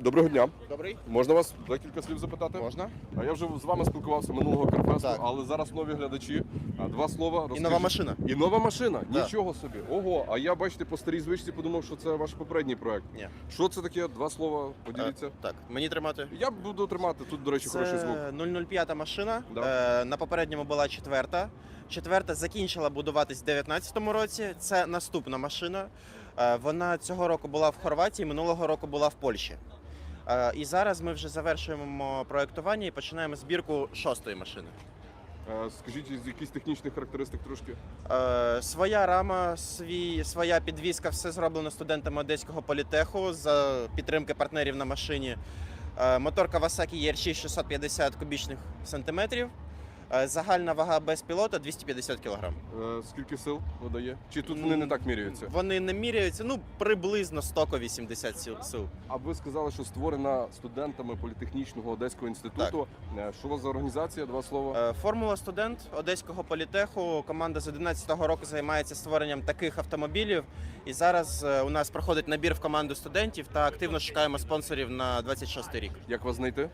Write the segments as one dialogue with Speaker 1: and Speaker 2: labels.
Speaker 1: Доброго дня.
Speaker 2: Добрий?
Speaker 1: Можна вас декілька слів запитати?
Speaker 2: Можна?
Speaker 1: А я вже з вами спілкувався минулого Карфесту,
Speaker 2: Так.
Speaker 1: але зараз нові глядачі. А, Два слова.
Speaker 2: І
Speaker 1: розкажіть.
Speaker 2: нова машина.
Speaker 1: І нова машина.
Speaker 2: Да.
Speaker 1: Нічого собі. Ого, а я бачите по старій звичці подумав, що це ваш попередній проект.
Speaker 2: Ні.
Speaker 1: Що це таке? Два слова. Поділіться.
Speaker 2: Е, так, мені тримати.
Speaker 1: Я буду тримати. Тут, до речі, хороший звук.
Speaker 2: Це 005 машина.
Speaker 1: Да.
Speaker 2: Е, на попередньому була четверта. Четверта закінчила будуватись в 2019 році. Це наступна машина. Е, вона цього року була в Хорватії, минулого року була в Польщі. Е, і зараз ми вже завершуємо проектування і починаємо збірку шостої машини.
Speaker 1: Скажіть, з якісь технічних характеристик трошки.
Speaker 2: Е, своя рама, свій, своя підвізка, все зроблено студентами Одеського політеху за підтримки партнерів на машині. Е, мотор Kawasaki ER6 650 кубічних сантиметрів. Е, загальна вага без пілота 250 кг.
Speaker 1: Е, Скільки сил видає? Чи тут вони не так міряються?
Speaker 2: Вони не міряються, ну приблизно 180 сил. сил.
Speaker 1: А ви сказали, що створена студентами політехнічного одеського інституту. Е, Що у вас за організація? Два слова.
Speaker 2: Формула студент Одеського політеху. Команда з 11-го року займається створенням таких автомобілів. І зараз у нас проходить набір в команду студентів та активно шукаємо спонсорів на 26-й рік.
Speaker 1: Як вас знайти?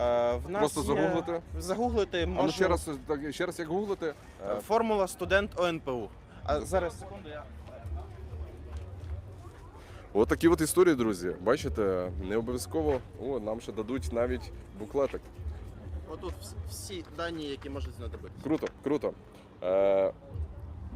Speaker 2: Е, В нас
Speaker 1: Просто
Speaker 2: є-
Speaker 1: загуглити?
Speaker 2: Загуглити
Speaker 1: А ну
Speaker 2: можна.
Speaker 1: ще раз, так, ще раз як гуглите.
Speaker 2: Е, Формула студент ОНПУ. А зараз секунду я.
Speaker 1: От такі от історії, друзі. Бачите, не обов'язково о, нам ще дадуть навіть буклетик.
Speaker 2: Отут вс- всі дані, які можуть знадобитися.
Speaker 1: Круто, круто. Е,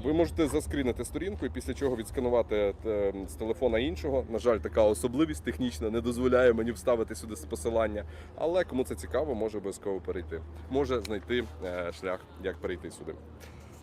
Speaker 1: ви можете заскрінити сторінку і після чого відсканувати е, з телефона іншого. На жаль, така особливість технічна не дозволяє мені вставити сюди посилання. Але кому це цікаво, може обов'язково перейти. Може знайти е, шлях, як перейти сюди.